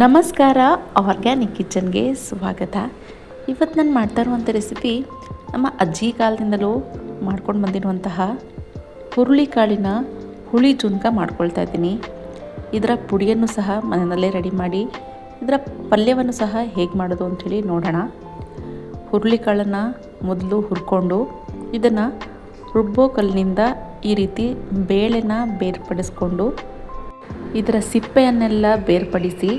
ನಮಸ್ಕಾರ, ಆರ್ಗ್ಯಾನಿಕ್ ಕಿಚನ್ಗೆ ಸ್ವಾಗತ. ಇವತ್ತು ನಾನು ಮಾಡ್ತಾ ಇರುವಂಥ ರೆಸಿಪಿ ನಮ್ಮ ಅಜ್ಜಿ ಕಾಲದಿಂದಲೂ ಮಾಡ್ಕೊಂಡು ಬಂದಿರುವಂತಹ ಹುರುಳಿಕಾಳಿನ ಹುಳಿ ಜುನ್ಕ ಮಾಡ್ಕೊಳ್ತಾ ಇದ್ದೀನಿ. ಇದರ ಪುಡಿಯನ್ನು ಸಹ ಮನೆಯಲ್ಲೇ ರೆಡಿ ಮಾಡಿ, ಇದರ ಪಲ್ಯವನ್ನು ಸಹ ಹೇಗೆ ಮಾಡೋದು ಅಂಥೇಳಿ ನೋಡೋಣ. ಹುರುಳಿಕಾಳನ್ನು ಮೊದಲು ಹುರ್ಕೊಂಡು ಇದನ್ನು ರುಬ್ಬೋ ಕಲ್ಲಿನಿಂದ ಈ ರೀತಿ ಬೇಳೆನ ಬೇರ್ಪಡಿಸ್ಕೊಂಡು, ಇದರ ಸಿಪ್ಪೆಯನ್ನೆಲ್ಲ ಬೇರ್ಪಡಿಸಿ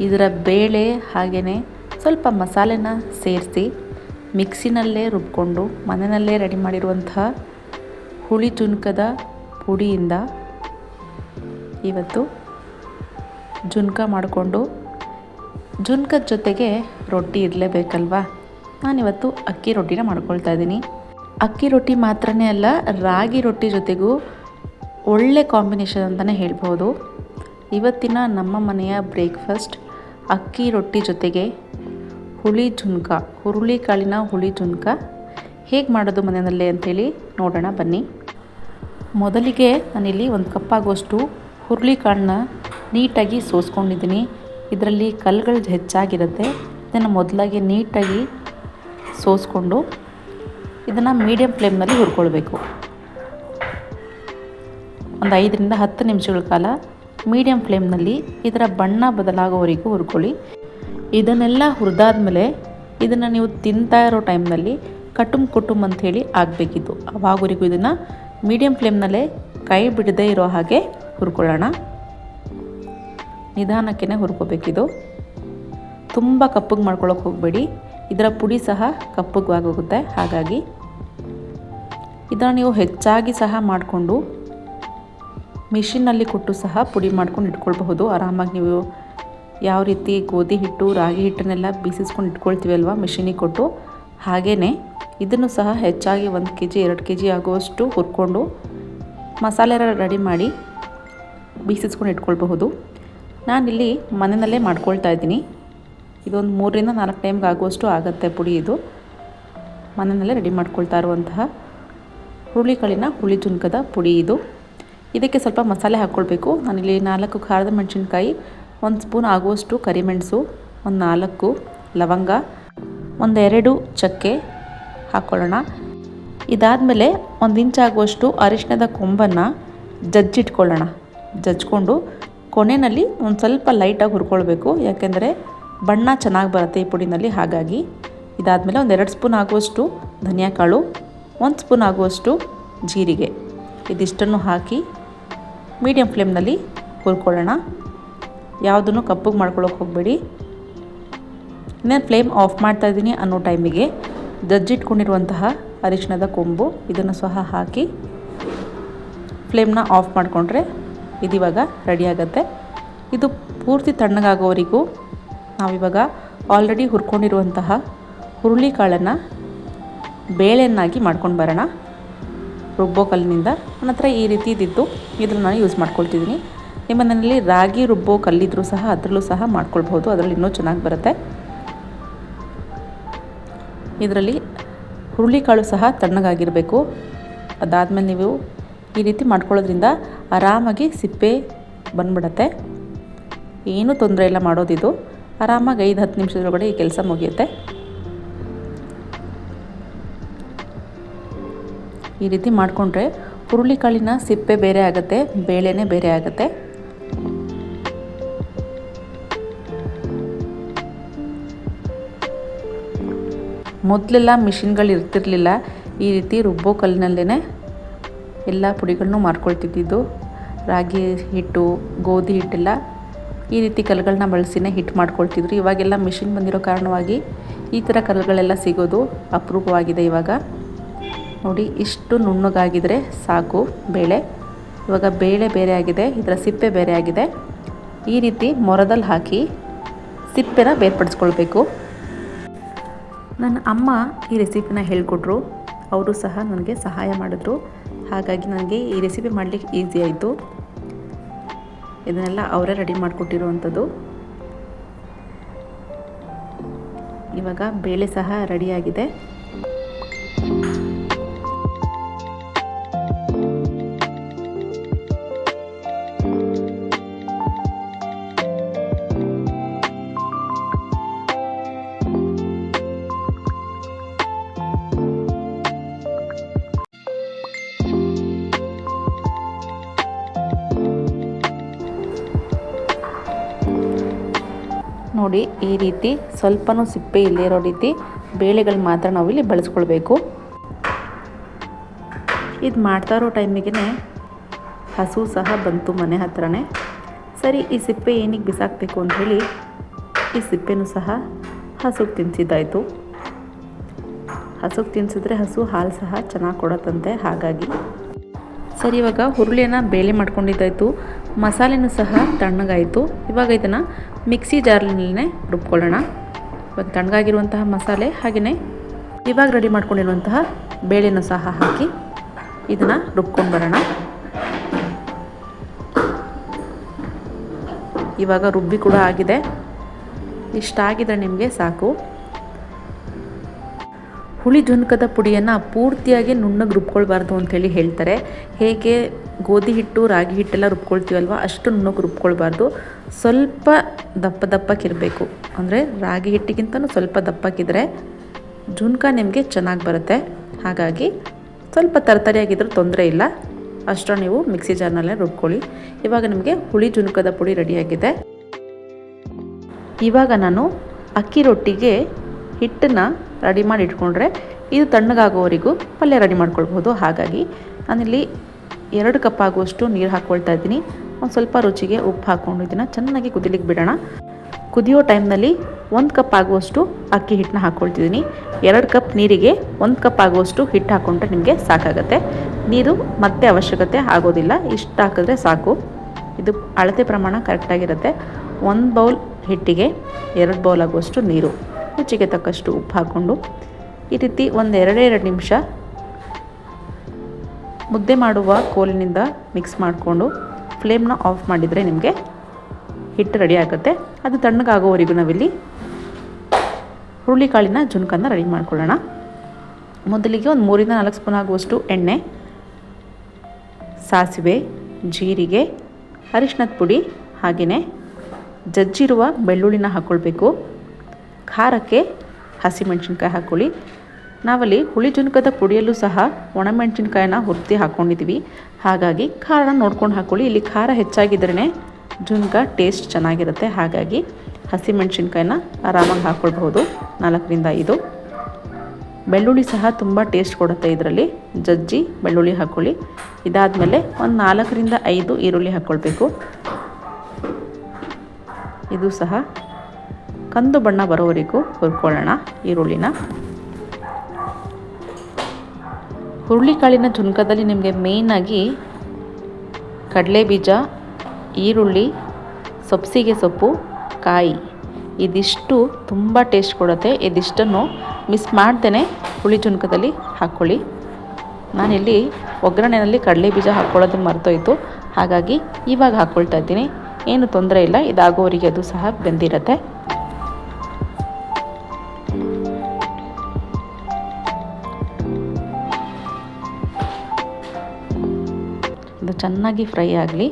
ಇದರ ಬೇಳೆ ಹಾಗೆಯೇ ಸ್ವಲ್ಪ ಮಸಾಲೆನ ಸೇರಿಸಿ ಮಿಕ್ಸಿನಲ್ಲೇ ರುಬ್ಕೊಂಡು ಮನೆಯಲ್ಲೇ ರೆಡಿ ಮಾಡಿರುವಂತಹ ಹುಳಿ ಜುನ್ಕದ ಪುಡಿಯಿಂದ ಇವತ್ತು ಜುನ್ಕ ಮಾಡಿಕೊಂಡು ಜುನ್ಕದ ಜೊತೆಗೆ ರೊಟ್ಟಿ ಇರಲೇಬೇಕಲ್ವಾ? ನಾನಿವತ್ತು ಅಕ್ಕಿ ರೊಟ್ಟಿನ ಮಾಡ್ಕೊಳ್ತಾ ಇದ್ದೀನಿ. ಅಕ್ಕಿ ರೊಟ್ಟಿ ಮಾತ್ರನೇ ಅಲ್ಲ, ರಾಗಿ ರೊಟ್ಟಿ ಜೊತೆಗೂ ಒಳ್ಳೆ ಕಾಂಬಿನೇಷನ್ ಅಂತಲೇ ಹೇಳ್ಬೋದು ಇವತ್ತಿನ ನಮ್ಮ ಮನೆಯ ಬ್ರೇಕ್ಫಾಸ್ಟ್ ಅಕ್ಕಿ ರೊಟ್ಟಿ ಜೊತೆಗೆ ಹುಳಿ ಜುನ್ಕ, ಹುರುಳಿ ಕಾಳಿನ ಹುಳಿ ಜುನ್ಕ. ಹೇಗೆ ಮಾಡೋದು ಮನೆಯಲ್ಲೇ ಅಂಥೇಳಿ ನೋಡೋಣ, ಬನ್ನಿ. ಮೊದಲಿಗೆ ನಾನಿಲ್ಲಿ ಒಂದು ಕಪ್ಪಾಗುವಷ್ಟು ಹುರುಳಿ ಕಾಳನ್ನ ನೀಟಾಗಿ ಸೋಸ್ಕೊಂಡಿದ್ದೀನಿ. ಇದರಲ್ಲಿ ಕಲ್ಲುಗಳು ಹೆಚ್ಚಾಗಿರುತ್ತೆ. ಇದನ್ನು ಮೊದಲಾಗಿ ನೀಟಾಗಿ ಸೋಸ್ಕೊಂಡು ಇದನ್ನು ಮೀಡಿಯಂ ಫ್ಲೇಮ್ನಲ್ಲಿ ಹುರ್ಕೊಳ್ಬೇಕು. ಒಂದು ಐದರಿಂದ ಹತ್ತು ನಿಮಿಷಗಳ ಕಾಲ ಮೀಡಿಯಮ್ ಫ್ಲೇಮ್ನಲ್ಲಿ ಇದರ ಬಣ್ಣ ಬದಲಾಗೋವರೆಗೂ ಹುರ್ಕೊಳ್ಳಿ. ಇದನ್ನೆಲ್ಲ ಹುರಿದಾದ್ಮೇಲೆ ಇದನ್ನು ನೀವು ತಿಂತಾ ಇರೋ ಟೈಮ್ನಲ್ಲಿ ಕಟುಮ್ ಕುಟುಂಬ ಅಂಥೇಳಿ ಆಗಬೇಕಿತ್ತು. ಅವಾಗವರೆಗೂ ಇದನ್ನು ಮೀಡಿಯಂ ಫ್ಲೇಮ್ನಲ್ಲೇ ಕೈ ಬಿಡದೇ ಇರೋ ಹಾಗೆ ಹುರ್ಕೊಳ್ಳೋಣ. ನಿಧಾನಕ್ಕೇ ಹುರ್ಕೋಬೇಕಿದು. ತುಂಬ ಕಪ್ಪಗೆ ಮಾಡ್ಕೊಳ್ಳೋಕೆ ಹೋಗಬೇಡಿ. ಇದರ ಪುಡಿ ಸಹ ಕಪ್ಪಗಾಗೋಗುತ್ತೆ ಹಾಗಾಗಿ ಇದನ್ನು ನೀವು ಹೆಚ್ಚಾಗಿ ಸಹ ಮಾಡಿಕೊಂಡು ಮಿಷಿನಲ್ಲಿ ಕೊಟ್ಟು ಸಹ ಪುಡಿ ಮಾಡ್ಕೊಂಡು ಇಟ್ಕೊಳ್ಬಹುದು. ಆರಾಮಾಗಿ ನೀವು ಯಾವ ರೀತಿ ಗೋಧಿ ಹಿಟ್ಟು, ರಾಗಿ ಹಿಟ್ಟನ್ನೆಲ್ಲ ಬೀಸಿಸ್ಕೊಂಡು ಇಟ್ಕೊಳ್ತೀವಿ ಅಲ್ವಾ ಮಿಷಿನಿಗೆ ಕೊಟ್ಟು? ಹಾಗೆಯೇ ಇದನ್ನು ಸಹ ಹೆಚ್ಚಾಗಿ ಒಂದು ಕೆ ಜಿ ಎರಡು ಕೆ ಜಿ ಆಗುವಷ್ಟು ಹುರ್ಕೊಂಡು ಮಸಾಲೆ ರೆಡಿ ಮಾಡಿ ಬೀಸಿಸ್ಕೊಂಡು ಇಟ್ಕೊಳ್ಬಹುದು. ನಾನಿಲ್ಲಿ ಮನೆಯಲ್ಲೇ ಮಾಡ್ಕೊಳ್ತಾ ಇದ್ದೀನಿ. ಇದೊಂದು ಮೂರರಿಂದ ನಾಲ್ಕು ಟೈಮ್ಗೆ ಆಗುವಷ್ಟು ಆಗುತ್ತೆ ಪುಡಿ ಇದು. ಮನೆಯಲ್ಲೇ ರೆಡಿ ಮಾಡ್ಕೊಳ್ತಾ ಇರುವಂತಹ ಹುರುಳಿಕಾಳಿನ ಹುಳಿ ಜುನ್ಕದ ಪುಡಿ ಇದು. ಇದಕ್ಕೆ ಸ್ವಲ್ಪ ಮಸಾಲೆ ಹಾಕ್ಕೊಳ್ಬೇಕು. ನಾನಿಲ್ಲಿ ನಾಲ್ಕು ಖಾರದ ಮೆಣಸಿನ್ಕಾಯಿ, ಒಂದು ಸ್ಪೂನ್ ಆಗುವಷ್ಟು ಕರಿಮೆಣಸು, ಒಂದು ನಾಲ್ಕು ಲವಂಗ ಒಂದೆರಡು ಚಕ್ಕೆ ಹಾಕ್ಕೊಳ್ಳೋಣ. ಇದಾದಮೇಲೆ ಒಂದು ಇಂಚಾಗುವಷ್ಟು ಅರಿಶಿಣದ ಕೊಂಬನ್ನು ಜಜ್ಜಿಟ್ಕೊಳ್ಳೋಣ. ಜಜ್ಕೊಂಡು ಕೊನೆಯಲ್ಲಿ ಒಂದು ಸ್ವಲ್ಪ ಲೈಟಾಗಿ ಹುರ್ಕೊಳ್ಬೇಕು. ಯಾಕೆಂದರೆ ಬಣ್ಣ ಚೆನ್ನಾಗಿ ಬರುತ್ತೆ ಈ ಪುಡಿನಲ್ಲಿ, ಹಾಗಾಗಿ. ಇದಾದಮೇಲೆ ಒಂದು ಎರಡು ಸ್ಪೂನ್ ಆಗುವಷ್ಟು ಧನಿಯಾ ಕಾಳು ಒಂದು ಸ್ಪೂನ್ ಆಗುವಷ್ಟು ಜೀರಿಗೆ. ಇದಿಷ್ಟನ್ನು ಹಾಕಿ ಮೀಡಿಯಮ್ ಫ್ಲೇಮ್ನಲ್ಲಿ ಹುರ್ಕೊಳ್ಳೋಣ. ಯಾವುದನ್ನು ಕಪ್ಪಗೆ ಮಾಡ್ಕೊಳ್ಳೋಕೆ ಹೋಗಬೇಡಿ. ಇನ್ನೇನು ಫ್ಲೇಮ್ ಆಫ್ ಮಾಡ್ತಾ ಇದ್ದೀನಿ ಅನ್ನೋ ಟೈಮಿಗೆ ಜಜ್ಜಿಟ್ಕೊಂಡಿರುವಂತಹ ಅರಿಶಿಣದ ಕೊಂಬು, ಇದನ್ನು ಸಹ ಹಾಕಿ ಫ್ಲೇಮ್ನ ಆಫ್ ಮಾಡಿಕೊಂಡ್ರೆ ಇದಿವಾಗ ರೆಡಿಯಾಗತ್ತೆ ಇದು ಪೂರ್ತಿ ತಣ್ಣಗಾಗೋವರೆಗೂ ನಾವಿವಾಗ ಆಲ್ರೆಡಿ ಹುರ್ಕೊಂಡಿರುವಂತಹ ಹುರುಳಿಕಾಳನ್ನು ಬೇಳೆಯನ್ನಾಗಿ ಮಾಡ್ಕೊಂಡು ಬರೋಣ. ರುಬ್ಬೋ ಕಲ್ಲಿನಿಂದ ನನ್ನ ಹತ್ರ ಈ ರೀತಿ ಇದ್ದಿದ್ದು, ಇದನ್ನು ನಾನು ಯೂಸ್ ಮಾಡ್ಕೊಳ್ತಿದ್ದೀನಿ. ನಿಮ್ಮ ಮನೆಯಲ್ಲಿ ರಾಗಿ ರುಬ್ಬೋ ಕಲ್ಲಿದ್ದರೂ ಸಹ ಅದರಲ್ಲೂ ಸಹ ಮಾಡ್ಕೊಳ್ಬೋದು ಅದರಲ್ಲಿ ಇನ್ನೂ ಚೆನ್ನಾಗಿ ಬರುತ್ತೆ. ಇದರಲ್ಲಿ ಹುರುಳಿಕಾಳು ಸಹ ತಣ್ಣಗಾಗಿರಬೇಕು. ಅದಾದಮೇಲೆ ನೀವು ಈ ರೀತಿ ಮಾಡ್ಕೊಳ್ಳೋದ್ರಿಂದ ಆರಾಮಾಗಿ ಸಿಪ್ಪೆ ಬಂದ್ಬಿಡತ್ತೆ. ಏನೂ ತೊಂದರೆ ಇಲ್ಲ ಮಾಡೋದಿದು. ಆರಾಮಾಗಿ ಐದು ಹತ್ತು ನಿಮಿಷದೊಳಗಡೆ ಈ ಕೆಲಸ ಮುಗಿಯುತ್ತೆ. ಈ ರೀತಿ ಮಾಡಿಕೊಂಡ್ರೆ ಹುರುಳಿಕಾಳಿನ ಸಿಪ್ಪೆ ಬೇರೆ ಆಗುತ್ತೆ, ಬೇಳೆನೇ ಬೇರೆ ಆಗುತ್ತೆ. ಮೊದಲೆಲ್ಲ ಮಿಷಿನ್ಗಳು ಇರ್ತಿರ್ಲಿಲ್ಲ, ಈ ರೀತಿ ರುಬ್ಬೋ ಕಲ್ಲಿನಲ್ಲೇ ಎಲ್ಲ ಪುಡಿಗಳನ್ನೂ ಮಾಡ್ಕೊಳ್ತಿದ್ದಿದ್ದು. ರಾಗಿ ಹಿಟ್ಟು, ಗೋಧಿ ಹಿಟ್ಟೆಲ್ಲ ಈ ರೀತಿ ಕಲ್ಲುಗಳನ್ನ ಬಳಸಿನೇ ಹಿಟ್ಟು ಮಾಡ್ಕೊಳ್ತಿದ್ರು. ಇವಾಗೆಲ್ಲ ಮಿಷಿನ್ ಬಂದಿರೋ ಕಾರಣವಾಗಿ ಈ ಥರ ಕಲ್ಲುಗಳೆಲ್ಲ ಸಿಗೋದು ಅಪರೂಪವಾಗಿದೆ ಇವಾಗ. ನೋಡಿ, ಇಷ್ಟು ನುಣ್ಣಗಾಗಿದ್ರೆ ಸಾಕು. ಬೇಳೆ, ಇವಾಗ ಬೇಳೆ ಬೇರೆ ಆಗಿದೆ, ಇದರ ಸಿಪ್ಪೆ ಬೇರೆ ಆಗಿದೆ. ಈ ರೀತಿ ಮೊರದಲ್ಲಿ ಹಾಕಿ ಸಿಪ್ಪೆನ ಬೇರ್ಪಡಿಸ್ಕೊಳ್ಬೇಕು. ನನ್ನ ಅಮ್ಮ ಈ ರೆಸಿಪಿನ ಹೇಳಿಕೊಟ್ರು. ಅವರು ಸಹ ನನಗೆ ಸಹಾಯ ಮಾಡಿದ್ರು. ಹಾಗಾಗಿ ನನಗೆ ಈ ರೆಸಿಪಿ ಮಾಡಲಿಕ್ಕೆ ಈಸಿ ಆಯಿತು. ಇದನ್ನೆಲ್ಲ ಅವರೇ ರೆಡಿ ಮಾಡಿಕೊಟ್ಟಿರುವಂಥದ್ದು. ಇವಾಗ ಬೇಳೆ ಸಹ ರೆಡಿಯಾಗಿದೆ ನೋಡಿ ಈ ರೀತಿ ಸ್ವಲ್ಪನೂ ಸಿಪ್ಪೆ ಇಲ್ಲೇ ಇರೋ ರೀತಿ ಬೇಳೆಗಳು ಮಾತ್ರ ನಾವಿಲ್ಲಿ ಬಳಸ್ಕೊಳ್ಬೇಕು. ಇದು ಮಾಡ್ತಾ ಇರೋ ಟೈಮಿಗೆ ಹಸು ಸಹ ಬಂತು ಮನೆ ಹತ್ರನೇ. ಸರಿ, ಈ ಸಿಪ್ಪೆ ಏನಿಗೆ ಬಿಸಾಕಬೇಕು ಹೇಳಿ ಈ ಸಿಪ್ಪೆನೂ ಸಹ ಹಸುಗೆ ತಿನ್ನಿಸಿದ್ದಾಯಿತು ಹಸುಗೆ ತಿನ್ನಿಸಿದ್ರೆ ಹಸು ಹಾಲು ಸಹ ಚೆನ್ನಾಗಿ ಕೊಡತ್ತಂತೆ, ಹಾಗಾಗಿ. ಸರಿ, ಇವಾಗ ಹುರುಳಿಯನ್ನು ಬೇಳೆ ಮಾಡ್ಕೊಂಡಿದ್ದಾಯಿತು. ಮಸಾಲೆನೂ ಸಹ ತಣ್ಣಗಾಯಿತು. ಇವಾಗ ಇದನ್ನು ಮಿಕ್ಸಿ ಜಾರ್ನಲ್ಲೇ ರುಬ್ಕೊಳ್ಳೋಣ. ಇವಾಗ ತಣ್ಣಗಾಗಿರುವಂತಹ ಮಸಾಲೆ ಹಾಗೆಯೇ ಇವಾಗ ರೆಡಿ ಮಾಡ್ಕೊಂಡಿರುವಂತಹ ಬೇಳೆನೂ ಸಹ ಹಾಕಿ ಇದನ್ನು ರುಬ್ಕೊಂಡು ಬರೋಣ. ಇವಾಗ ರುಬ್ಬಿ ಕೂಡ ಆಗಿದೆ. ಇಷ್ಟಾಗಿದ್ರೆ ನಿಮಗೆ ಸಾಕು. ಹುಳಿ ಜುನ್ಕದ ಪುಡಿಯನ್ನು ಪೂರ್ತಿಯಾಗಿ ನುಣ್ಣಗೆ ರುಬ್ಕೊಳ್ಬಾರ್ದು ಅಂಥೇಳಿ ಹೇಳ್ತಾರೆ. ಹೇಗೆ ಗೋಧಿ ಹಿಟ್ಟು, ರಾಗಿ ಹಿಟ್ಟೆಲ್ಲ ರುಬ್ಕೊಳ್ತೀವಲ್ವ, ಅಷ್ಟು ನುಣ್ಣಗೆ ರುಬ್ಕೊಳ್ಬಾರ್ದು. ಸ್ವಲ್ಪ ದಪ್ಪ ದಪ್ಪಕ್ಕಿರಬೇಕು ಅಂದರೆ ರಾಗಿ ಹಿಟ್ಟಿಗಿಂತನೂ ಸ್ವಲ್ಪ ದಪ್ಪಕ್ಕಿದ್ರೆ ಜುನ್ಕ ನಿಮಗೆ ಚೆನ್ನಾಗಿ ಬರುತ್ತೆ. ಹಾಗಾಗಿ ಸ್ವಲ್ಪ ತರತರಿಯಾಗಿದ್ರೂ ತೊಂದರೆ ಇಲ್ಲ. ಅಷ್ಟು ನೀವು ಮಿಕ್ಸಿ ಜಾರ್ನಲ್ಲೇ ರುಬ್ಕೊಳ್ಳಿ. ಇವಾಗ ನಿಮಗೆ ಹುಳಿ ಜುನ್ಕದ ಪುಡಿ ರೆಡಿಯಾಗಿದೆ ಇವಾಗ ನಾನು ಅಕ್ಕಿ ರೊಟ್ಟಿಗೆ ಹಿಟ್ಟನ್ನು ರೆಡಿ ಮಾಡಿ ಇಟ್ಕೊಂಡ್ರೆ ಇದು ತಣ್ಣಗಾಗೋವರೆಗೂ ಪಲ್ಯ ರೆಡಿ ಮಾಡ್ಕೊಳ್ಬೋದು ಹಾಗಾಗಿ ನಾನಿಲ್ಲಿ ಎರಡು ಕಪ್ ಆಗುವಷ್ಟು ನೀರು ಹಾಕ್ಕೊಳ್ತಾ ಇದ್ದೀನಿ. ಒಂದು ಸ್ವಲ್ಪ ರುಚಿಗೆ ಉಪ್ಪು ಹಾಕ್ಕೊಂಡು ಇದನ್ನು ಚೆನ್ನಾಗಿ ಕುದಿಲಿಕ್ಕೆ ಬಿಡೋಣ. ಕುದಿಯೋ ಟೈಮ್ನಲ್ಲಿ ಒಂದು ಕಪ್ ಆಗುವಷ್ಟು ಅಕ್ಕಿ ಹಿಟ್ಟನ್ನ ಹಾಕ್ಕೊಳ್ತಿದ್ದೀನಿ ಎರಡು ಕಪ್ ನೀರಿಗೆ ಒಂದು ಕಪ್ ಆಗುವಷ್ಟು ಹಿಟ್ಟು ಹಾಕ್ಕೊಂಡ್ರೆ ನಿಮಗೆ ಸಾಕಾಗುತ್ತೆ. ನೀರು ಮತ್ತೆ ಅವಶ್ಯಕತೆ ಆಗೋದಿಲ್ಲ. ಇಷ್ಟು ಹಾಕಿದ್ರೆ ಸಾಕು. ಇದು ಅಳತೆ ಪ್ರಮಾಣ ಕರೆಕ್ಟಾಗಿರುತ್ತೆ ಒಂದು ಬೌಲ್ ಹಿಟ್ಟಿಗೆ ಎರಡು ಬೌಲ್ ಆಗುವಷ್ಟು ನೀರು. ರುಚಿಗೆ ತಕ್ಕಷ್ಟು ಉಪ್ಪು ಹಾಕ್ಕೊಂಡು ಈ ರೀತಿ ಒಂದು ಎರಡೇ ನಿಮಿಷ ಮುದ್ದೆ ಮಾಡುವ ಕೋಲಿನಿಂದ ಮಿಕ್ಸ್ ಮಾಡಿಕೊಂಡು ಫ್ಲೇಮ್ನ ಆಫ್ ಮಾಡಿದರೆ ನಿಮಗೆ ಹಿಟ್ಟು ರೆಡಿ ಆಗುತ್ತೆ. ಅದು ತಣ್ಣಗಾಗೋವರೆಗೂ ನಾವಿಲ್ಲಿ ಹುರುಳಿಕಾಳಿನ ಜುನ್ಕನ್ನು ರೆಡಿ ಮಾಡ್ಕೊಳ್ಳೋಣ. ಮೊದಲಿಗೆ ಒಂದು ಮೂರಿಂದ ನಾಲ್ಕು ಸ್ಪೂನ್ ಆಗುವಷ್ಟು ಎಣ್ಣೆ, ಸಾಸಿವೆ, ಜೀರಿಗೆ ಅರಿಶಿನದ ಪುಡಿ ಹಾಗೆಯೇ ಜಜ್ಜಿರುವ ಬೆಳ್ಳುಳ್ಳಿನ ಹಾಕ್ಕೊಳ್ಬೇಕು ಖಾರಕ್ಕೆ ಹಸಿಮೆಣ್ಸಿನ್ಕಾಯಿ ಹಾಕ್ಕೊಳ್ಳಿ. ನಾವಲ್ಲಿ ಹುಳಿ ಜುನ್ಕದ ಪುಡಿಯಲ್ಲೂ ಸಹ ಒಣಮೆಣ್ಸಿನ್ಕಾಯಿನ ಹುರ್ತಿ ಹಾಕ್ಕೊಂಡಿದ್ದೀವಿ ಹಾಗಾಗಿ ಖಾರನ ನೋಡ್ಕೊಂಡು ಹಾಕ್ಕೊಳ್ಳಿ. ಇಲ್ಲಿ ಖಾರ ಹೆಚ್ಚಾಗಿದ್ರೇ ಜುನ್ಕ ಟೇಸ್ಟ್ ಚೆನ್ನಾಗಿರುತ್ತೆ. ಹಾಗಾಗಿ ಹಸಿಮೆಣ್ಸಿನ್ಕಾಯಿನ ಆರಾಮಾಗಿ ಹಾಕ್ಕೊಳ್ಬಹುದು. ನಾಲ್ಕರಿಂದ ಐದು. ಬೆಳ್ಳುಳ್ಳಿ ಸಹ ತುಂಬ ಟೇಸ್ಟ್ ಕೊಡುತ್ತೆ ಇದರಲ್ಲಿ. ಜಜ್ಜಿ ಬೆಳ್ಳುಳ್ಳಿ ಹಾಕ್ಕೊಳ್ಳಿ. ಇದಾದಮೇಲೆ ಒಂದು ನಾಲ್ಕರಿಂದ ಐದು ಈರುಳ್ಳಿ ಹಾಕ್ಕೊಳ್ಬೇಕು. ಇದು ಸಹ ಕಂದು ಬಣ್ಣ ಬರೋವರೆಗೂ ಹುರ್ಕೊಳ್ಳೋಣ ಈರುಳ್ಳಿನ. ಹುರುಳಿಕಾಳಿನ ಜುನ್ಕದಲ್ಲಿ ನಿಮಗೆ ಮೇಯ್ನಾಗಿ ಕಡಲೆ ಬೀಜ, ಈರುಳ್ಳಿ, ಸೊಪ್ಸಿಗೆ ಸೊಪ್ಪು, ಕಾಯಿ. ಇದಿಷ್ಟು ತುಂಬ ಟೇಸ್ಟ್ ಕೊಡುತ್ತೆ. ಇದಿಷ್ಟನ್ನು ಮಿಸ್ ಮಾಡ್ದೇ ಹುಳಿ ಜುನ್ಕದಲ್ಲಿ ಹಾಕ್ಕೊಳ್ಳಿ ನಾನಿಲ್ಲಿ ಒಗ್ಗರಣೆಯಲ್ಲಿ ಕಡಲೆ ಬೀಜ ಹಾಕ್ಕೊಳ್ಳೋದು ಮರ್ತೋಯ್ತು. ಹಾಗಾಗಿ ಇವಾಗ ಹಾಕ್ಕೊಳ್ತಾ ಇದ್ದೀನಿ. ಏನು ತೊಂದರೆ ಇಲ್ಲ. ಇದಾಗೋವರಿಗೆ ಅದು ಸಹ ಬೆಂದಿರುತ್ತೆ. ಚೆನ್ನಾಗಿ ಫ್ರೈ ಆಗಲಿ.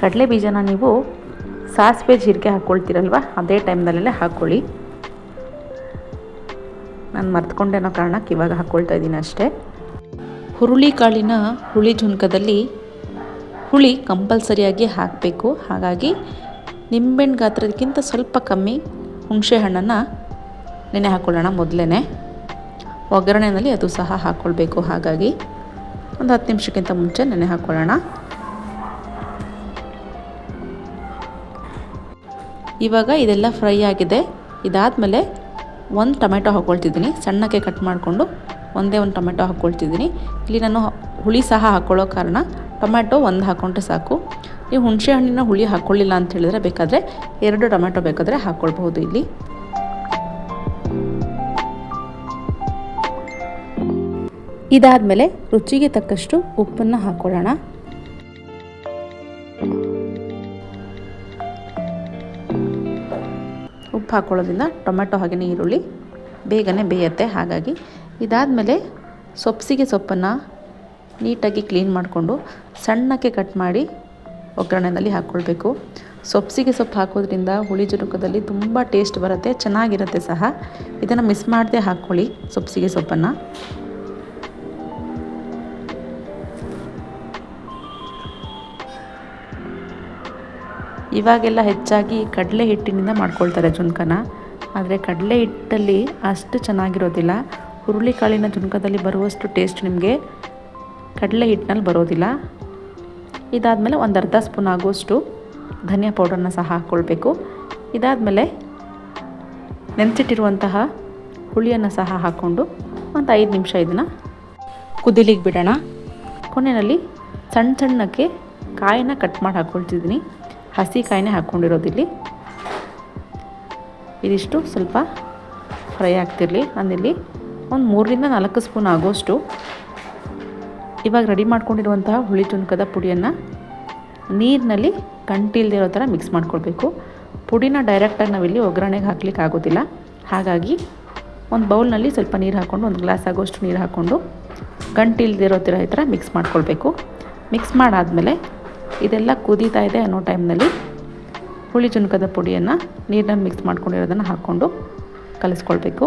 ಕಡಲೆ ಬೀಜನ ನೀವು ಸಾಸಿವೆ ಜೀರಿಗೆ ಹಾಕ್ಕೊಳ್ತೀರಲ್ವ? ಅದೇ ಟೈಮ್ನಲ್ಲೇ ಹಾಕ್ಕೊಳ್ಳಿ. ನಾನು ಮರ್ತ್ಕೊಂಡೇನೋ ಕಾರಣಕ್ಕೆ ಇವಾಗ ಹಾಕ್ಕೊಳ್ತಾ ಇದ್ದೀನಿ ಅಷ್ಟೇ. ಹುರುಳಿ ಕಾಳಿನ ಹುಳಿ ಜುನ್ಕದಲ್ಲಿ ಹುಳಿ ಕಂಪಲ್ಸರಿಯಾಗಿ ಹಾಕಬೇಕು. ಹಾಗಾಗಿ ನಿಂಬೆಹಣ್ಣು ಗಾತ್ರದಕ್ಕಿಂತ ಸ್ವಲ್ಪ ಕಮ್ಮಿ ಹುಣಸೆ ಹಣ್ಣನ್ನು ನೆನೆ ಹಾಕ್ಕೊಳ್ಳೋಣ ಮೊದಲೇ ಒಗ್ಗರಣೆಯಲ್ಲಿ ಅದು ಸಹ ಹಾಕ್ಕೊಳ್ಬೇಕು ಹಾಗಾಗಿ ಒಂದು ಹತ್ತು ನಿಮಿಷಕ್ಕಿಂತ ಮುಂಚೆ ನೆನೆ ಹಾಕ್ಕೊಳ್ಳೋಣ ಇವಾಗ ಇದೆಲ್ಲ ಫ್ರೈ ಆಗಿದೆ. ಇದಾದಮೇಲೆ ಒಂದು ಟೊಮೆಟೊ ಹಾಕ್ಕೊಳ್ತಿದ್ದೀನಿ ಸಣ್ಣಕ್ಕೆ ಕಟ್ ಮಾಡಿಕೊಂಡು ಒಂದೇ ಒಂದು ಟೊಮೆಟೊ ಹಾಕ್ಕೊಳ್ತಿದ್ದೀನಿ ಇಲ್ಲಿ ನಾನು ಹುಳಿ ಸಹ ಹಾಕ್ಕೊಳ್ಳೋ ಕಾರಣ ಟೊಮೆಟೊ ಒಂದು ಹಾಕ್ಕೊಂಡ್ರೆ ಸಾಕು. ನೀವು ಹುಣಸೆ ಹಣ್ಣಿನ ಹುಳಿ ಹಾಕ್ಕೊಳ್ಳಿಲ್ಲ ಅಂತ ಹೇಳಿದ್ರೆ ಬೇಕಾದರೆ ಎರಡು ಟೊಮ್ಯಾಟೊ ಬೇಕಾದರೆ ಹಾಕ್ಕೊಳ್ಬಹುದು ಇಲ್ಲಿ. ಇದಾದಮೇಲೆ ರುಚಿಗೆ ತಕ್ಕಷ್ಟು ಉಪ್ಪನ್ನು ಹಾಕ್ಕೊಳ್ಳೋಣ ಉಪ್ಪು ಹಾಕ್ಕೊಳ್ಳೋದ್ರಿಂದ ಟೊಮೆಟೊ ಹಾಗೆಯೇ ಈರುಳ್ಳಿ ಬೇಗನೆ ಬೇಯುತ್ತೆ. ಹಾಗಾಗಿ ಇದಾದಮೇಲೆ ಸೊಪ್ಸಿಗೆ ಸೊಪ್ಪನ್ನು ನೀಟಾಗಿ ಕ್ಲೀನ್ ಮಾಡಿಕೊಂಡು ಸಣ್ಣಕ್ಕೆ ಕಟ್ ಮಾಡಿ ಒಗ್ಗರಣೆಯಲ್ಲಿ ಹಾಕ್ಕೊಳ್ಬೇಕು. ಸೊಪ್ಸಿಗೆ ಸೊಪ್ಪು ಹಾಕೋದ್ರಿಂದ ಹುಳಿ ಜುರುಕದಲ್ಲಿ ತುಂಬ ಟೇಸ್ಟ್ ಬರುತ್ತೆ, ಚೆನ್ನಾಗಿರುತ್ತೆ ಸಹ. ಇದನ್ನು ಮಿಸ್ ಮಾಡದೆ ಹಾಕ್ಕೊಳ್ಳಿ ಸೊಪ್ಸಿಗೆ ಸೊಪ್ಪನ್ನು. ಇವಾಗೆಲ್ಲ ಹೆಚ್ಚಾಗಿ ಕಡಲೆ ಹಿಟ್ಟಿನಿಂದ ಮಾಡ್ಕೊಳ್ತಾರೆ ಜುನ್ಕನ. ಆದರೆ ಕಡಲೆ ಹಿಟ್ಟಲ್ಲಿ ಅಷ್ಟು ಚೆನ್ನಾಗಿರೋದಿಲ್ಲ. ಹುರುಳಿಕಾಳಿನ ಜುನ್ಕದಲ್ಲಿ ಬರುವಷ್ಟು ಟೇಸ್ಟ್ ನಿಮಗೆ ಕಡಲೆ ಹಿಟ್ಟಿನಲ್ಲಿ ಬರೋದಿಲ್ಲ. ಇದಾದಮೇಲೆ ಒಂದು ಅರ್ಧ ಸ್ಪೂನ್ ಆಗುವಷ್ಟು ಧನಿಯಾ ಪೌಡರ್ನ ಸಹ ಹಾಕ್ಕೊಳ್ಬೇಕು ಇದಾದಮೇಲೆ ನೆನೆಸಿಟ್ಟಿರುವಂತಹ ಹುಳಿಯನ್ನು ಸಹ ಹಾಕ್ಕೊಂಡು ಒಂದು ಐದು ನಿಮಿಷ ಇದನ್ನು ಕುದಿಲಿಗೆ ಬಿಡೋಣ. ಕೊನೆಯಲ್ಲಿ ಸಣ್ಣ ಸಣ್ಣಕ್ಕೆ ಕಾಯಿನ ಕಟ್ ಮಾಡಿ ಹಾಕ್ಕೊಳ್ತಿದ್ದೀನಿ ಹಸಿ ಕಾಯಿನೇ ಹಾಕ್ಕೊಂಡಿರೋದಿಲ್ಲಿ ಇದಿಷ್ಟು ಸ್ವಲ್ಪ ಫ್ರೈ ಆಗ್ತಿರಲಿ. ನಾನಿಲ್ಲಿ ಒಂದು ಮೂರರಿಂದ ನಾಲ್ಕು ಸ್ಪೂನ್ ಆಗೋಷ್ಟು ಇವಾಗ ರೆಡಿ ಮಾಡ್ಕೊಂಡಿರುವಂತಹ ಹುಳಿ ಚುನ್ಕದ ಪುಡಿಯನ್ನು ನೀರಿನಲ್ಲಿ ಗಂಟಿಲ್ದಿರೋ ಥರ ಮಿಕ್ಸ್ ಮಾಡ್ಕೊಳ್ಬೇಕು. ಪುಡಿನ ಡೈರೆಕ್ಟಾಗಿ ನಾವಿಲ್ಲಿ ಒಗ್ಗರಣೆಗೆ ಹಾಕ್ಲಿಕ್ಕೆ ಆಗೋದಿಲ್ಲ. ಹಾಗಾಗಿ ಒಂದು ಬೌಲ್ನಲ್ಲಿ ಸ್ವಲ್ಪ ನೀರು ಹಾಕ್ಕೊಂಡು ಒಂದು ಗ್ಲಾಸ್ ಆಗೋಷ್ಟು ನೀರು ಹಾಕ್ಕೊಂಡು ಗಂಟಿಲ್ದಿರೋ ಥರ ಈ ಥರ ಮಿಕ್ಸ್ ಮಾಡ್ಕೊಳ್ಬೇಕು. ಮಿಕ್ಸ್ ಮಾಡಾದಮೇಲೆ ಇದೆಲ್ಲ ಕುದೀತಾ ಇದೆ ಅನ್ನೋ ಟೈಮ್ನಲ್ಲಿ ಹುಳಿ ಚುನ್ಕದ ಪುಡಿಯನ್ನು ನೀರನ್ನ ಮಿಕ್ಸ್ ಮಾಡ್ಕೊಂಡಿರೋದನ್ನು ಹಾಕ್ಕೊಂಡು ಕಲಿಸ್ಕೊಳ್ಬೇಕು.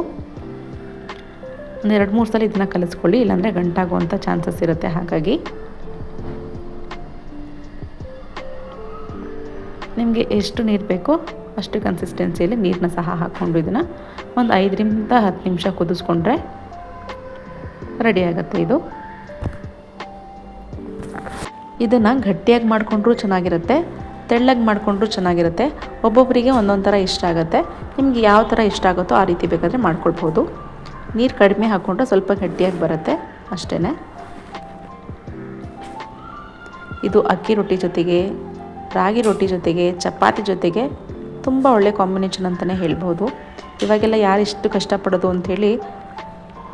ಒಂದು ಎರಡು ಮೂರು ಸಲ ಇದನ್ನು ಕಲಿಸ್ಕೊಳ್ಳಿ, ಇಲ್ಲಾಂದರೆ ಗಂಟಾಗುವಂಥ ಚಾನ್ಸಸ್ ಇರುತ್ತೆ. ಹಾಗಾಗಿ ನಿಮಗೆ ಎಷ್ಟು ನೀರು ಬೇಕೋ ಅಷ್ಟು ಕನ್ಸಿಸ್ಟೆನ್ಸಿಯಲ್ಲಿ ನೀರನ್ನ ಸಹ ಹಾಕ್ಕೊಂಡು ಇದನ್ನು ಒಂದು ಐದರಿಂದ ಹತ್ತು ನಿಮಿಷ ಕುದಿಸ್ಕೊಂಡ್ರೆ ರೆಡಿ ಆಗುತ್ತೆ ಇದು. ಇದನ್ನು ಗಟ್ಟಿಯಾಗಿ ಮಾಡಿಕೊಂಡ್ರೂ ಚೆನ್ನಾಗಿರುತ್ತೆ, ತೆಳ್ಳಗೆ ಮಾಡಿಕೊಂಡ್ರೂ ಚೆನ್ನಾಗಿರುತ್ತೆ. ಒಬ್ಬೊಬ್ಬರಿಗೆ ಒಂದೊಂದು ಥರ ಇಷ್ಟ ಆಗುತ್ತೆ. ನಿಮ್ಗೆ ಯಾವ ಥರ ಇಷ್ಟ ಆಗುತ್ತೋ ಆ ರೀತಿ ಬೇಕಾದರೆ ಮಾಡ್ಕೊಳ್ಬೋದು. ನೀರು ಕಡಿಮೆ ಹಾಕ್ಕೊಂಡ್ರೆ ಸ್ವಲ್ಪ ಗಟ್ಟಿಯಾಗಿ ಬರುತ್ತೆ ಅಷ್ಟೇ ಇದು ಅಕ್ಕಿ ರೊಟ್ಟಿ ಜೊತೆಗೆ, ರಾಗಿ ರೊಟ್ಟಿ ಜೊತೆಗೆ, ಚಪಾತಿ ಜೊತೆಗೆ ತುಂಬ ಒಳ್ಳೆ ಕಾಂಬಿನೇಷನ್ ಅಂತಲೇ ಹೇಳ್ಬೋದು. ಇವಾಗೆಲ್ಲ ಯಾರು ಇಷ್ಟು ಕಷ್ಟಪಡೋದು ಅಂಥೇಳಿ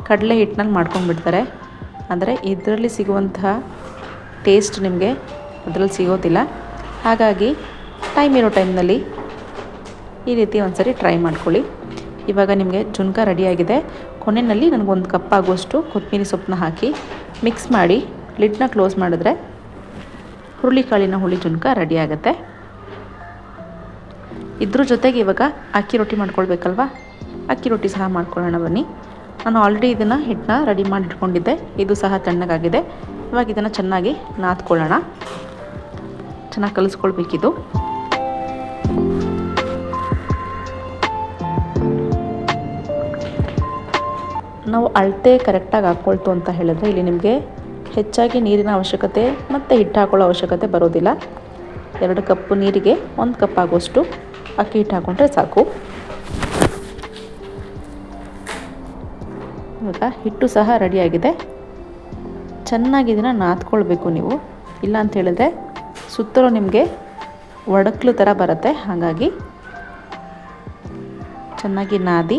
ಕಡಲೆ ಹಿಟ್ಟಿನಲ್ಲಿ ಮಾಡ್ಕೊಂಡ್ಬಿಡ್ತಾರೆ. ಅಂದರೆ ಇದರಲ್ಲಿ ಸಿಗುವಂತಹ ಟೇಸ್ಟ್ ನಿಮಗೆ ಅದರಲ್ಲಿ ಸಿಗೋದಿಲ್ಲ. ಹಾಗಾಗಿ ಟೈಮ್ ಇರೋ ಟೈಮ್ನಲ್ಲಿ ಈ ರೀತಿ ಒಂದ್ಸರಿ ಟ್ರೈ ಮಾಡ್ಕೊಳ್ಳಿ. ಇವಾಗ ನಿಮಗೆ ಜುನ್ಕ ರೆಡಿಯಾಗಿದೆ ಕೊನೆಯಲ್ಲಿ ನನಗೊಂದು ಕಪ್ ಆಗುವಷ್ಟು ಕೊತ್ತಂಬರಿ ಸೊಪ್ಪನ್ನ ಹಾಕಿ ಮಿಕ್ಸ್ ಮಾಡಿ ಲಿಡ್ನ ಕ್ಲೋಸ್ ಮಾಡಿದ್ರೆ ಹುರುಳಿಕಾಳಿನ ಹುಳಿ ಜುನ್ಕ ರೆಡಿ ಆಗುತ್ತೆ. ಇದ್ರ ಜೊತೆಗೆ ಇವಾಗ ಅಕ್ಕಿ ರೊಟ್ಟಿ ಮಾಡ್ಕೊಳ್ಬೇಕಲ್ವ? ಅಕ್ಕಿ ರೊಟ್ಟಿ ಸಹ ಮಾಡ್ಕೊಳ್ಳೋಣ ಬನ್ನಿ. ನಾನು ಆಲ್ರೆಡಿ ಇದನ್ನು ಹಿಟ್ಟನ್ನ ರೆಡಿ ಮಾಡಿ ಇಟ್ಕೊಂಡಿದ್ದೆ. ಇದು ಸಹ ತಣ್ಣಗಾಗಿದೆ. ಇವಾಗ ಇದನ್ನು ಚೆನ್ನಾಗಿ ನಾದ್ಕೊಳ್ಳೋಣ. ಚೆನ್ನಾಗಿ ಕಲಿಸ್ಕೊಳ್ಬೇಕಿದು. ನಾವು ಅಳತೆ ಕರೆಕ್ಟಾಗಿ ಹಾಕ್ಕೊಳ್ತು ಅಂತ ಹೇಳಿದ್ರೆ ಇಲ್ಲಿ ನಿಮಗೆ ಹೆಚ್ಚಾಗಿ ನೀರಿನ ಅವಶ್ಯಕತೆ ಮತ್ತು ಹಿಟ್ಟು ಹಾಕೊಳ್ಳೋ ಅವಶ್ಯಕತೆ ಬರೋದಿಲ್ಲ. ಎರಡು ಕಪ್ಪು ನೀರಿಗೆ ಒಂದು ಕಪ್ ಆಗುವಷ್ಟು ಅಕ್ಕಿ ಹಿಟ್ಟು ಹಾಕ್ಕೊಂಡ್ರೆ ಸಾಕು. ಇವಾಗ ಹಿಟ್ಟು ಸಹ ರೆಡಿಯಾಗಿದೆ ಚೆನ್ನಾಗಿ ಇದನ್ನು ನಾದ್ಕೊಳ್ಬೇಕು ನೀವು. ಇಲ್ಲ ಅಂತ ಹೇಳಿದ್ರೆ ಸುತ್ತಲೂ ನಿಮಗೆ ಒಡಕ್ಲು ಥರ ಬರುತ್ತೆ. ಹಾಗಾಗಿ ಚೆನ್ನಾಗಿ ನಾದಿ.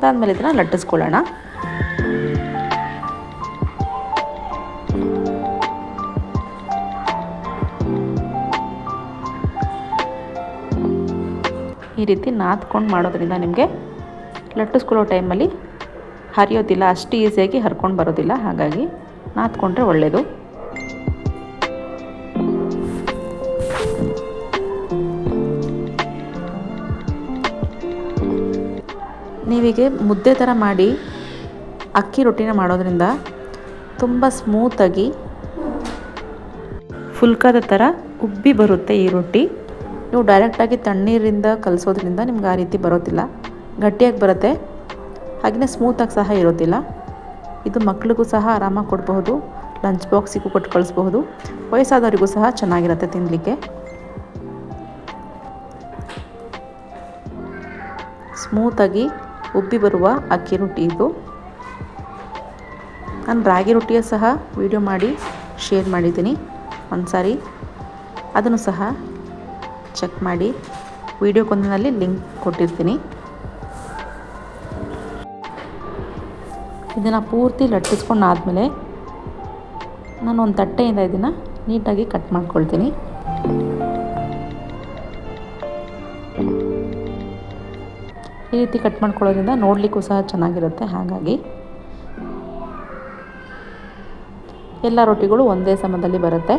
ಅದಾದಮೇಲೆ ಇದನ್ನು ಲಟ್ಟಿಸ್ಕೊಳ್ಳೋಣ. ಈ ರೀತಿ ನಾದ್ಕೊಂಡು ಮಾಡೋದ್ರಿಂದ ನಿಮಗೆ ಲಟ್ಟಿಸ್ಕೊಳ್ಳೋ ಟೈಮಲ್ಲಿ ಹರಿಯೋದಿಲ್ಲ, ಅಷ್ಟು ಈಸಿಯಾಗಿ ಹರ್ಕೊಂಡು ಬರೋದಿಲ್ಲ. ಹಾಗಾಗಿ ನಾದ್ಕೊಂಡ್ರೆ ಒಳ್ಳೆಯದು ನೀವೀಗೆ ಮುದ್ದೆ ಥರ ಮಾಡಿ ಅಕ್ಕಿ ರೊಟ್ಟಿನ ಮಾಡೋದ್ರಿಂದ ತುಂಬ ಸ್ಮೂತಾಗಿ ಫುಲ್ಕಾದ ಥರ ಉಬ್ಬಿ ಬರುತ್ತೆ ಈ ರೊಟ್ಟಿ. ನೀವು ಡೈರೆಕ್ಟಾಗಿ ತಣ್ಣೀರಿಂದ ಕಲಿಸೋದ್ರಿಂದ ನಿಮ್ಗೆ ಆ ರೀತಿ ಬರೋದಿಲ್ಲ. ಗಟ್ಟಿಯಾಗಿ ಬರುತ್ತೆ. ಹಾಗೆಯೇ ಸ್ಮೂತಾಗಿ ಸಹ ಇರೋದಿಲ್ಲ. ಇದು ಮಕ್ಳಿಗೂ ಸಹ ಆರಾಮಾಗಿ ಕೊಡಬಹುದು. ಲಂಚ್ ಬಾಕ್ಸಿಗೂ ಕೊಟ್ಟು ಕಳಿಸ್ಬಹುದು. ವಯಸ್ಸಾದವರಿಗೂ ಸಹ ಚೆನ್ನಾಗಿರುತ್ತೆ ತಿನ್ನಲಿಕ್ಕೆ ಸ್ಮೂತಾಗಿ ಉಬ್ಬಿ ಬರುವ ಅಕ್ಕಿ ರೊಟ್ಟಿ ಇದು. ನಾನು ರಾಗಿ ರೊಟ್ಟಿಯ ಸಹ ವಿಡಿಯೋ ಮಾಡಿ ಶೇರ್ ಮಾಡಿದ್ದೀನಿ. ಒಂದು ಸಾರಿ ಅದನ್ನು ಸಹ ಚೆಕ್ ಮಾಡಿ. ವಿಡಿಯೋ ಕೊಂದಿನಲ್ಲಿ ಲಿಂಕ್ ಕೊಟ್ಟಿರ್ತೀನಿ. ಇದನ್ನು ಪೂರ್ತಿ ಲಟ್ಟಿಸ್ಕೊಂಡು ಆದಮೇಲೆ ನಾನು ಒಂದು ತಟ್ಟೆಯಿಂದ ಇದನ್ನು ನೀಟಾಗಿ ಕಟ್ ಮಾಡ್ಕೊಳ್ತೀನಿ. ಈ ರೀತಿ ಕಟ್ ಮಾಡ್ಕೊಳ್ಳೋದ್ರಿಂದ ನೋಡಲಿಕ್ಕೂ ಸಹ ಚೆನ್ನಾಗಿರುತ್ತೆ. ಹಾಗಾಗಿ ಎಲ್ಲ ರೊಟ್ಟಿಗಳು ಒಂದೇ ಸಮಯದಲ್ಲಿ ಬರುತ್ತೆ.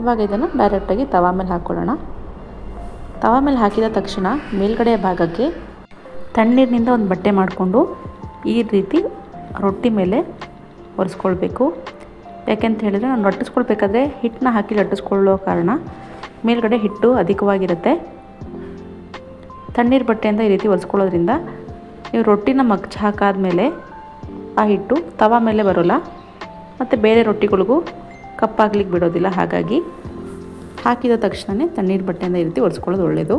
ಇವಾಗ ಇದನ್ನು ಡೈರೆಕ್ಟಾಗಿ ತವಾ ಮೇಲೆ ಹಾಕ್ಕೊಳ್ಳೋಣ. ತವಾ ಮೇಲೆ ಹಾಕಿದ ತಕ್ಷಣ ಮೇಲ್ಗಡೆಯ ಭಾಗಕ್ಕೆ ತಣ್ಣೀರಿನಿಂದ ಒಂದು ಬಟ್ಟೆ ಮಾಡಿಕೊಂಡು ಈ ರೀತಿ ರೊಟ್ಟಿ ಮೇಲೆ ಒರೆಸ್ಕೊಳ್ಬೇಕು. ಯಾಕೆಂತ ಹೇಳಿದರೆ ನಾನು ಲಟ್ಟಿಸ್ಕೊಳ್ಬೇಕಾದ್ರೆ ಹಿಟ್ಟನ್ನ ಹಾಕಿ ಲಟ್ಟಿಸ್ಕೊಳ್ಳೋ ಕಾರಣ ಮೇಲ್ಗಡೆ ಹಿಟ್ಟು ಅಧಿಕವಾಗಿರುತ್ತೆ. ತಣ್ಣೀರು ಬಟ್ಟೆಯಿಂದ ಈ ರೀತಿ ಒರೆಸ್ಕೊಳ್ಳೋದ್ರಿಂದ ನೀವು ರೊಟ್ಟಿನ ಮಗ್ಚ್ ಹಾಕಾದಮೇಲೆ ಆ ಹಿಟ್ಟು ತವ ಮೇಲೆ ಬರೋಲ್ಲ. ಮತ್ತು ಬೇರೆ ರೊಟ್ಟಿಗಳಿಗೂ ಕಪ್ಪಾಗ್ಲಿಕ್ಕೆ ಬಿಡೋದಿಲ್ಲ. ಹಾಗಾಗಿ ಹಾಕಿದ ತಕ್ಷಣವೇ ತಣ್ಣೀರು ಬಟ್ಟೆಯಿಂದ ಈ ರೀತಿ ಒರೆಸ್ಕೊಳ್ಳೋದು ಒಳ್ಳೆಯದು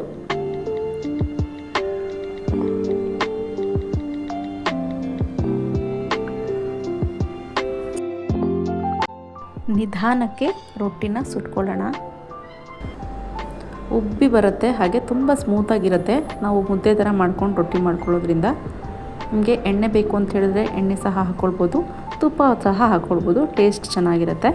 ನಿಧಾನಕ್ಕೆ ರೊಟ್ಟಿನ ಸುಟ್ಕೊಳ್ಳೋಣ. ಉಬ್ಬಿ ಬರುತ್ತೆ, ಹಾಗೆ ತುಂಬ ಸ್ಮೂತಾಗಿರುತ್ತೆ ನಾವು ಮುದ್ದೆ ಥರ ಮಾಡ್ಕೊಂಡು ರೊಟ್ಟಿ ಮಾಡ್ಕೊಳ್ಳೋದ್ರಿಂದ ನಿಮಗೆ ಎಣ್ಣೆ ಬೇಕು ಅಂತ ಹೇಳಿದ್ರೆ ಎಣ್ಣೆ ಸಹ ಹಾಕ್ಕೊಳ್ಬೋದು ತುಪ್ಪ ಸಹ ಹಾಕ್ಕೊಳ್ಬೋದು ಟೇಸ್ಟ್ ಚೆನ್ನಾಗಿರುತ್ತೆ.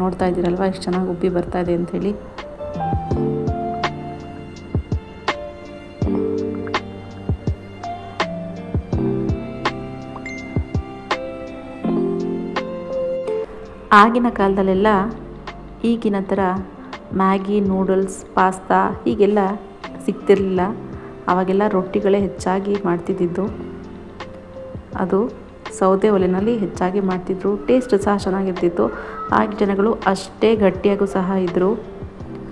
ನೋಡ್ತಾ ಇದ್ದೀರಲ್ವ, ಎಷ್ಟು ಚೆನ್ನಾಗಿ ಉಬ್ಬಿ ಬರ್ತಾ ಇದೆ ಅಂಥೇಳಿ ಆಗಿನ ಕಾಲದಲ್ಲೆಲ್ಲ ಈಗಿನ ಥರ ಮ್ಯಾಗಿ, ನೂಡಲ್ಸ್, ಪಾಸ್ತಾ ಹೀಗೆಲ್ಲ ಸಿಗ್ತಿರಲಿಲ್ಲ. ಆವಾಗೆಲ್ಲ ರೊಟ್ಟಿಗಳೇ ಹೆಚ್ಚಾಗಿ ಮಾಡ್ತಿದ್ದಿದ್ದು. ಅದು ಸೌದೆ ಒಲೆಯಲ್ಲಿ ಹೆಚ್ಚಾಗಿ ಮಾಡ್ತಿದ್ರು. ಟೇಸ್ಟ್ ಸಹ ಚೆನ್ನಾಗಿರ್ತಿತ್ತು. ಆಗ ಜನಗಳು ಅಷ್ಟೇ ಗಟ್ಟಿಯಾಗೂ ಸಹ ಇದ್ದರು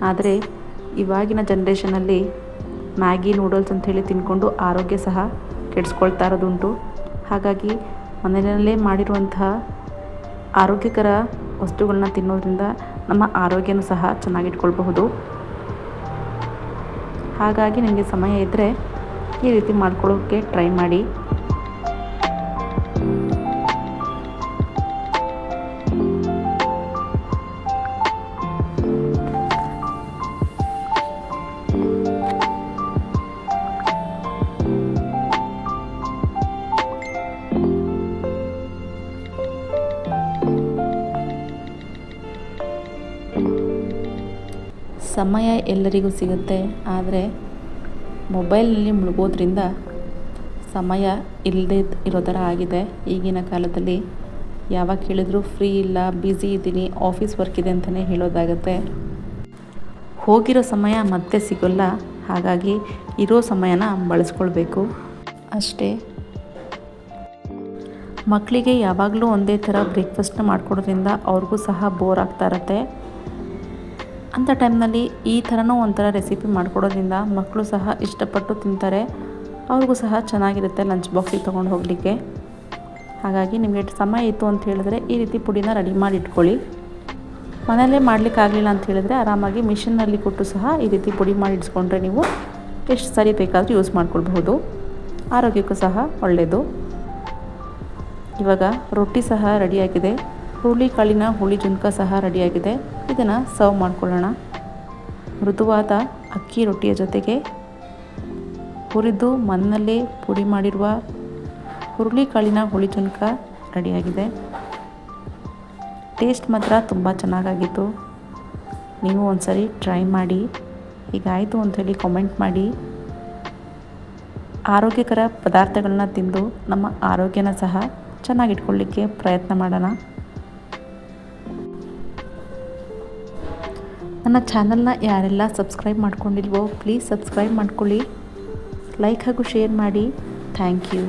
ಆದರೆ ಇವಾಗಿನ ಜನ್ರೇಷನಲ್ಲಿ ಮ್ಯಾಗಿ, ನೂಡಲ್ಸ್ ಅಂಥೇಳಿ ತಿನ್ಕೊಂಡು ಆರೋಗ್ಯ ಸಹ ಕೆಡಿಸ್ಕೊಳ್ತಾ ಇರೋದುಂಟು. ಹಾಗಾಗಿ ಮನೆಯಲ್ಲೇ ಮಾಡಿರುವಂತಹ ಆರೋಗ್ಯಕರ ವಸ್ತುಗಳನ್ನ ತಿನ್ನೋದ್ರಿಂದ ನಮ್ಮ ಆರೋಗ್ಯನೂ ಸಹ ಚೆನ್ನಾಗಿಟ್ಕೊಳ್ಬಹುದು. ಹಾಗಾಗಿ ನಿಮಗೆ ಸಮಯ ಇದ್ದರೆ ಈ ರೀತಿ ಮಾಡ್ಕೊಳ್ಳೋಕ್ಕೆ ಟ್ರೈ ಮಾಡಿ. ಸಮಯ ಎಲ್ಲರಿಗೂ ಸಿಗುತ್ತೆ, ಆದರೆ ಮೊಬೈಲ್ನಲ್ಲಿ ಮುಳುಗೋದ್ರಿಂದ ಸಮಯ ಇಲ್ಲದೇ ಇರೋ ಥರ ಆಗಿದೆ. ಈಗಿನ ಕಾಲದಲ್ಲಿ ಯಾವಾಗ ಕೇಳಿದ್ರು ಫ್ರೀ ಇಲ್ಲ, ಬ್ಯುಸಿ ಇದ್ದೀನಿ, ಆಫೀಸ್ ವರ್ಕ್ ಇದೆ ಅಂತಲೇ ಹೇಳೋದಾಗುತ್ತೆ. ಹೋಗಿರೋ ಸಮಯ ಮತ್ತೆ ಸಿಗೋಲ್ಲ, ಹಾಗಾಗಿ ಇರೋ ಸಮಯನ ಬಳಸ್ಕೊಳ್ಬೇಕು. ಅಷ್ಟೇ. ಮಕ್ಕಳಿಗೆ ಯಾವಾಗಲೂ ಒಂದೇ ಥರ ಬ್ರೇಕ್ಫಾಸ್ಟ್ನ ಮಾಡ್ಕೊಡೋದ್ರಿಂದ ಅವ್ರಿಗೂ ಸಹ ಬೋರ್ ಆಗ್ತಾ ಇರತ್ತೆ. ಅಂಥ ಟೈಮ್ನಲ್ಲಿ ಈ ಥರನೂ ಒಂಥರ ರೆಸಿಪಿ ಮಾಡಿಕೊಡೋದ್ರಿಂದ ಮಕ್ಕಳು ಸಹ ಇಷ್ಟಪಟ್ಟು ತಿಂತಾರೆ. ಅವ್ರಿಗೂ ಸಹ ಚೆನ್ನಾಗಿರುತ್ತೆ ಲಂಚ್ ಬಾಕ್ಸಿಗೆ ತೊಗೊಂಡು ಹೋಗಲಿಕ್ಕೆ. ಹಾಗಾಗಿ ನಿಮಗೆ ಸಮಯ ಇತ್ತು ಅಂತ ಹೇಳಿದ್ರೆ ಈ ರೀತಿ ಪುಡಿನ ರೆಡಿ ಮಾಡಿ ಇಟ್ಕೊಳ್ಳಿ. ಮನೆಯಲ್ಲೇ ಮಾಡಲಿಕ್ಕಾಗಲಿಲ್ಲ ಅಂತ ಹೇಳಿದ್ರೆ ಆರಾಮಾಗಿ ಮಿಷಿನ್ನಲ್ಲಿ ಕೊಟ್ಟು ಸಹ ಈ ರೀತಿ ಪುಡಿ ಮಾಡಿ ಇಡ್ಸ್ಕೊಂಡ್ರೆ ನೀವು ಎಷ್ಟು ಸರಿ ಬೇಕಾದರೂ ಯೂಸ್ ಮಾಡ್ಕೊಳ್ಬಹುದು. ಆರೋಗ್ಯಕ್ಕೂ ಸಹ ಒಳ್ಳೆಯದು. ಇವಾಗ ರೊಟ್ಟಿ ಸಹ ರೆಡಿಯಾಗಿದೆ ಹುಳಿ ಕಾಳಿನ ಹುಳಿ ಜುನ್ಕ ಸಹ ರೆಡಿಯಾಗಿದೆ ಇದನ್ನು ಸರ್ವ್ ಮಾಡ್ಕೊಳ್ಳೋಣ. ಮೃದುವಾದ ಅಕ್ಕಿ ರೊಟ್ಟಿಯ ಜೊತೆಗೆ ಹುರಿದು ಮಣ್ಣಲ್ಲೇ ಪುಡಿ ಮಾಡಿರುವ ಹುರುಳಿಕಾಳಿನ ಹುಳಿ ಚುನಕ ರೆಡಿಯಾಗಿದೆ. ಟೇಸ್ಟ್ ಮಾತ್ರ ತುಂಬ ಚೆನ್ನಾಗಾಗಿತ್ತು. ನೀವು ಒಂದ್ಸರಿ ಟ್ರೈ ಮಾಡಿ, ಹೀಗಾಯಿತು ಅಂಥೇಳಿ ಕಾಮೆಂಟ್ ಮಾಡಿ. ಆರೋಗ್ಯಕರ ಪದಾರ್ಥಗಳನ್ನ ತಿಂದು ನಮ್ಮ ಆರೋಗ್ಯನ ಸಹ ಚೆನ್ನಾಗಿಟ್ಕೊಳ್ಳಿಕ್ಕೆ ಪ್ರಯತ್ನ ಮಾಡೋಣ. ನನ್ನ ಚಾನಲ್ನ ಯಾರೆಲ್ಲ ಸಬ್ಸ್ಕ್ರೈಬ್ ಮಾಡ್ಕೊಂಡಿಲ್ವೋ ಪ್ಲೀಸ್ ಸಬ್ಸ್ಕ್ರೈಬ್ ಮಾಡ್ಕೊಳ್ಳಿ. ಲೈಕ್ ಹಾಗೂ ಶೇರ್ ಮಾಡಿ. Thank you